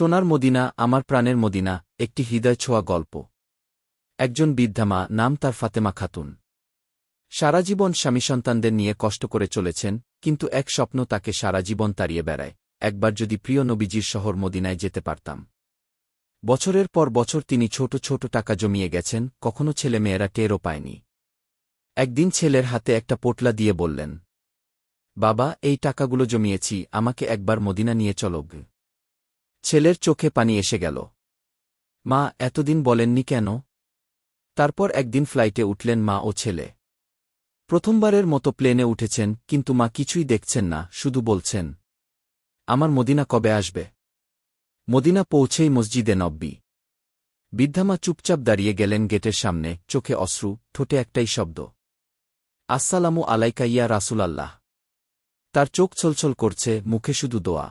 সোনার মদিনা আমার প্রাণের মদিনা, একটি হৃদয় ছোঁয়া গল্প। একজন বৃদ্ধামা নাম তার ফাতেমা খাতুন। সারা জীবন স্বামী সন্তানদের নিয়ে কষ্ট করে চলেছেন, কিন্তু এক স্বপ্ন তাকে সারা জীবন তাড়িয়ে বেড়ায়, একবার যদি প্রিয় নবীজির শহর মদিনায় যেতে পারতাম। বছরের পর বছর তিনি ছোট ছোট টাকা জমিয়ে গেছেন, কখনো ছেলে মেয়েরা টেরও পায়নি। একদিন ছেলের হাতে একটা পোটলা দিয়ে বললেন, বাবা, এই টাকাগুলো জমিয়েছি, আমাকে একবার মদিনা নিয়ে চলো। ছেলের চোখে পানি এসে গেল। মা, এতদিন বলেননি কেন? তারপর একদিন ফ্লাইটে উঠলেন মা ও ছেলে। প্রথমবারের মতো প্লেনে উঠেছেন, কিন্তু মা কিছুই দেখছেন না, শুধু বলছেন, আমার মদিনা কবে আসবে? মদিনা পৌঁছেই মসজিদে নব্বি। বৃদ্ধামা চুপচাপ দাঁড়িয়ে গেলেন গেটের সামনে, চোখে অশ্রু, ঠোঁটে একটাই শব্দ, আসসালামু আলাইকা ইয়া রাসুলাল্লাহ। তার চোখ ছলছল করছে, মুখে শুধু দোয়া,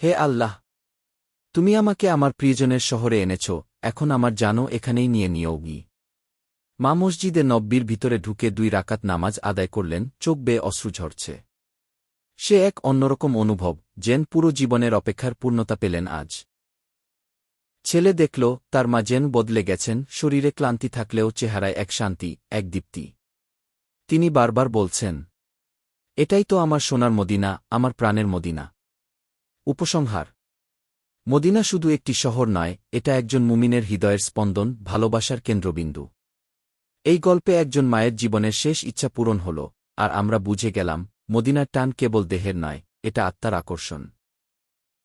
হে আল্লাহ তুমি আমাকে আমার প্রিয়জনের শহরে এনেছ, এখন আমার জানো এখানেই নিয়ে নিয়োগী মা মসজিদে নব্বির ভিতরে ঢুকে দুই রাকাত নামাজ আদায় করলেন, চোখ বেয়ে অশ্রু ঝরছে। সে এক অন্যরকম অনুভব জেন পুরো জীবনের অপেক্ষার পূর্ণতা পেলেন আজ। ছেলে দেখল, তার মা জেন বদলে গেছেন, শরীরে ক্লান্তি থাকলেও চেহারায় এক শান্তি, এক দীপ্তি। তিনি বারবার বলছেন, এটাই তো আমার সোনার মদিনা, আমার প্রাণের মদিনা। উপসংহার মদিনা শুধু একটি শহর নয়, এটা একজন মুমিনের হৃদয়ের স্পন্দন, ভালোবাসার কেন্দ্রবিন্দু। এই গল্পে একজন মায়ের জীবনের শেষ ইচ্ছা পূরণ হল, আর আমরা বুঝে গেলাম, মদিনার টান কেবল দেহের নয়, এটা আত্মার আকর্ষণ।